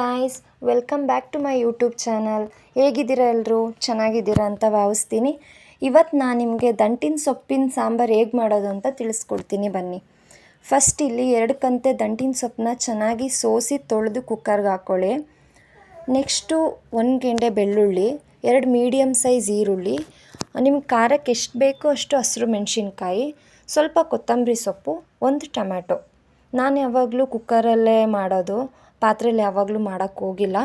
Guys, welcome back to my YouTube channel. ಹೇಗಿದ್ದೀರಾ ಎಲ್ಲರೂ ಚೆನ್ನಾಗಿದ್ದೀರಾ ಅಂತ ಭಾವಿಸ್ತೀನಿ. ಇವತ್ತು ನಾನು ನಿಮಗೆ ದಂಟಿನ ಸೊಪ್ಪಿನ ಸಾಂಬಾರು ಹೇಗೆ ಮಾಡೋದು ಅಂತ ತಿಳಿಸ್ಕೊಡ್ತೀನಿ ಬನ್ನಿ. ಫಸ್ಟ್ ಇಲ್ಲಿ ಎರಡು ಕಂತೆ ದಂಟಿನ ಸೊಪ್ಪನ್ನ ಚೆನ್ನಾಗಿ ಸೋಸಿ ತೊಳೆದು ಕುಕ್ಕರ್ಗೆ ಹಾಕ್ಕೊಳ್ಳಿ ನೆಕ್ಸ್ಟು ಒಂದು ಗೆಂಡೆ ಬೆಳ್ಳುಳ್ಳಿ, ಎರಡು ಮೀಡಿಯಮ್ ಸೈಜ್ ಈರುಳ್ಳಿ. ನಿಮ್ಗೆ ಖಾರಕ್ಕೆ ಎಷ್ಟು ಬೇಕೋ ಅಷ್ಟು ಹಸಿರು ಮೆಣಸಿನ್ಕಾಯಿ, ಸ್ವಲ್ಪ ಕೊತ್ತಂಬರಿ ಸೊಪ್ಪು, ಒಂದು ಟೊಮ್ಯಾಟೊ. ನಾನು ಯಾವಾಗಲೂ ಕುಕ್ಕರಲ್ಲೇ ಮಾಡೋದು. ಪಾತ್ರೆಯಲ್ಲಿ ಯಾವಾಗಲೂ ಮಾಡೋಕ್ಕೆ ಹೋಗಿಲ್ಲ.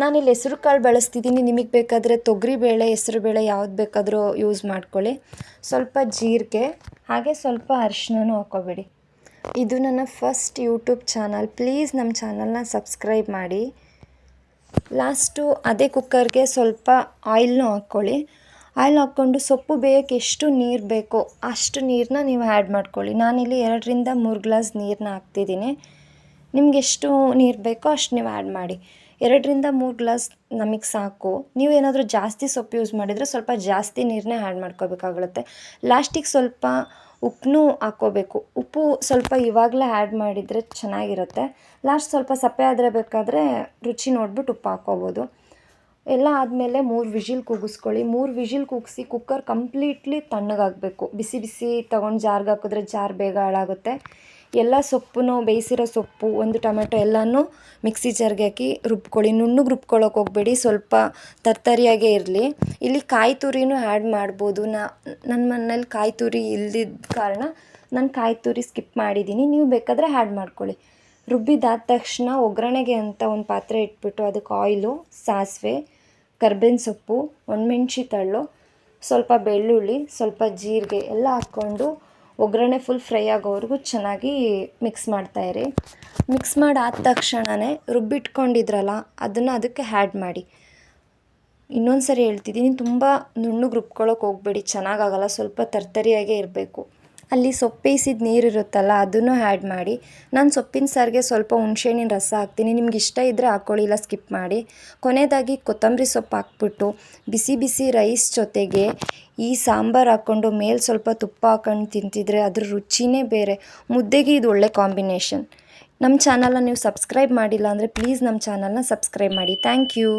ನಾನಿಲ್ಲಿ ಹೆಸರು ಕಾಳು ಬಳಸ್ತಿದ್ದೀನಿ ನಿಮಗೆ ಬೇಕಾದರೆ ತೊಗರಿಬೇಳೆ ಹೆಸರುಬೇಳೆ ಯಾವ್ದು ಬೇಕಾದರೂ ಯೂಸ್ ಮಾಡ್ಕೊಳ್ಳಿ. ಸ್ವಲ್ಪ ಜೀರಿಗೆ, ಹಾಗೆ ಸ್ವಲ್ಪ ಅರಿಶಿನೂ ಹಾಕ್ಕೊಬೇಡಿ ಇದು ನನ್ನ ಫಸ್ಟ್ ಯೂಟ್ಯೂಬ್ ಚಾನಲ್ ಪ್ಲೀಸ್ ನಮ್ಮ ಚಾನಲ್ನ ಸಬ್ಸ್ಕ್ರೈಬ್ ಮಾಡಿ. ಲಾಸ್ಟು ಅದೇ ಕುಕ್ಕರ್ಗೆ ಸ್ವಲ್ಪ ಆಯಿಲ್ನೂ ಹಾಕ್ಕೊಳ್ಳಿ. ಆಯಿಲ್ ಹಾಕ್ಕೊಂಡು ಸೊಪ್ಪು ಬೇಯಕ್ಕೆ ಎಷ್ಟು ನೀರು ಬೇಕೋ ಅಷ್ಟು ನೀರನ್ನ ನೀವು ಆ್ಯಡ್ ಮಾಡ್ಕೊಳ್ಳಿ. ನಾನಿಲ್ಲಿ ಎರಡರಿಂದ ಮೂರು ಗ್ಲಾಸ್ ನೀರನ್ನ ಹಾಕ್ತಿದ್ದೀನಿ ನಿಮ್ಗೆ ಎಷ್ಟು ನೀರು ಬೇಕೋ ಅಷ್ಟು ನೀವು ಆ್ಯಡ್ ಮಾಡಿ. ಎರಡರಿಂದ ಮೂರು ಗ್ಲಾಸ್ ನಮಗೆ ಸಾಕು. ನೀವು ಏನಾದರೂ ಜಾಸ್ತಿ ಸೊಪ್ಪು ಯೂಸ್ ಮಾಡಿದರೆ ಸ್ವಲ್ಪ ಜಾಸ್ತಿ ನೀರನ್ನೇ ಆ್ಯಡ್ ಮಾಡ್ಕೋಬೇಕಾಗುತ್ತೆ. ಲಾಸ್ಟಿಗೆ ಸ್ವಲ್ಪ ಉಪ್ಪನ್ನೂ ಹಾಕ್ಕೋಬೇಕು ಉಪ್ಪು ಸ್ವಲ್ಪ ಇವಾಗಲೇ ಆ್ಯಡ್ ಮಾಡಿದರೆ ಚೆನ್ನಾಗಿರುತ್ತೆ. ಲಾಸ್ಟ್ ಸ್ವಲ್ಪ ಸಪ್ಪೆ ಆದರೆ ಬೇಕಾದರೆ ರುಚಿ ನೋಡ್ಬಿಟ್ಟು ಉಪ್ಪು ಹಾಕ್ಕೋಬೋದು ಎಲ್ಲ ಆದಮೇಲೆ ಮೂರು ವಿಷಿಲ್ ಕೂಗಿಸ್ಕೊಳ್ಳಿ. ಮೂರು ವಿಷಿಲ್ ಕೂಗಿಸಿ ಕುಕ್ಕರ್ ಕಂಪ್ಲೀಟ್ಲಿ ತಣ್ಣಗಾಗಬೇಕು. ಬಿಸಿ ಬಿಸಿ ತೊಗೊಂಡು ಜಾರ್ಗೆ ಹಾಕಿದ್ರೆ ಜಾರ್ ಬೇಗ ಹಾಳಾಗುತ್ತೆ. ಎಲ್ಲ ಸೊಪ್ಪನ್ನು ಬೇಯಿಸಿರೋ ಸೊಪ್ಪು, ಒಂದು ಟೊಮೆಟೊ ಎಲ್ಲನೂ ಮಿಕ್ಸಿ ಜಾರ್ಗೆ ಹಾಕಿ ರುಬ್ಕೊಳ್ಳಿ. ನುಣ್ಣಗೆ ರುಬ್ಕೊಳ್ಳೋಕೆ ಹೋಗಬೇಡಿ, ಸ್ವಲ್ಪ ತರ್ತರಿಯಾಗೇ ಇರಲಿ. ಇಲ್ಲಿ ಕಾಯಿ ತುರಿನೂ ಆ್ಯಡ್ ಮಾಡ್ಬೋದು. ನಾ ನನ್ನ ಮನೇಲಿ ಕಾಯಿ ತುರಿ ಇಲ್ದಿದ್ದ ಕಾರಣ ನಾನು ಕಾಯಿ ತುರಿ ಸ್ಕಿಪ್ ಮಾಡಿದ್ದೀನಿ ನೀವು ಬೇಕಾದರೆ ಆ್ಯಡ್ ಮಾಡ್ಕೊಳ್ಳಿ. ರುಬ್ಬಿದಾದ ತಕ್ಷಣ ಒಗ್ಗರಣೆಗೆ ಅಂತ ಒಂದು ಪಾತ್ರೆ ಇಟ್ಬಿಟ್ಟು ಅದಕ್ಕೆ ಆಯಿಲು, ಸಾಸಿವೆ, ಕರ್ಬೇವಿನ ಸೊಪ್ಪು ಒಣಮೆಣ್ಸಿ ತಳ್ಳು, ಸ್ವಲ್ಪ ಬೆಳ್ಳುಳ್ಳಿ, ಸ್ವಲ್ಪ ಜೀರಿಗೆ ಎಲ್ಲ ಹಾಕ್ಕೊಂಡು ಒಗ್ಗರಣೆ ಫುಲ್ ಫ್ರೈ ಆಗೋವರೆಗೂ ಚೆನ್ನಾಗಿ ಮಿಕ್ಸ್ ಮಾಡ್ತಾಯಿರಿ ಮಿಕ್ಸ್ ಮಾಡಾದ ತಕ್ಷಣವೇ ರುಬ್ಬಿಟ್ಕೊಂಡಿದ್ರಲ್ಲ, ಅದನ್ನು ಅದಕ್ಕೆ ಹ್ಯಾಡ್ ಮಾಡಿ. ಇನ್ನೊಂದು ಸರಿ ಹೇಳ್ತಿದ್ದೀನಿ ತುಂಬ ನುಣ್ಣಗೆ ರುಬ್ಕೊಳ್ಳೋಕೆ ಹೋಗಬೇಡಿ ಚೆನ್ನಾಗಾಗಲ್ಲ ಸ್ವಲ್ಪ ತರ್ತರಿಯಾಗೇ ಇರಬೇಕು. ಅಲ್ಲಿ ಸೊಪ್ಪು ಬೇಯಿಸಿದ ನೀರು ಇರುತ್ತಲ್ಲ, ಅದನ್ನು ಆ್ಯಡ್ ಮಾಡಿ. ನಾನು ಸೊಪ್ಪಿನ ಸಾರಿಗೆ ಸ್ವಲ್ಪ ಹುಣ್ಸೆಹಣ್ಣಿನ ರಸ ಹಾಕ್ತೀನಿ. ನಿಮ್ಗೆ ಇಷ್ಟ ಇದ್ದರೆ ಹಾಕ್ಕೊಳ್ಳಿ ಇಲ್ಲ ಸ್ಕಿಪ್ ಮಾಡಿ. ಕೊನೆಯದಾಗಿ ಕೊತ್ತಂಬರಿ ಸೊಪ್ಪು ಹಾಕ್ಬಿಟ್ಟು ಬಿಸಿ ಬಿಸಿ ರೈಸ್ ಜೊತೆಗೆ ಈ ಸಾಂಬಾರು ಹಾಕ್ಕೊಂಡು ಮೇಲೆ ಸ್ವಲ್ಪ ತುಪ್ಪ ಹಾಕೊಂಡು ತಿಂತಿದ್ರೆ ಅದ್ರ ರುಚಿನೇ ಬೇರೆ. ಮುದ್ದೆಗೆ ಇದು ಒಳ್ಳೆ ಕಾಂಬಿನೇಷನ್ ನಮ್ಮ ಚಾನಲ್ನ ನೀವು ಸಬ್ಸ್ಕ್ರೈಬ್ ಮಾಡಿಲ್ಲ ಅಂದರೆ ಪ್ಲೀಸ್ ನಮ್ಮ ಚಾನಲ್ನ ಸಬ್ಸ್ಕ್ರೈಬ್ ಮಾಡಿ. Thank you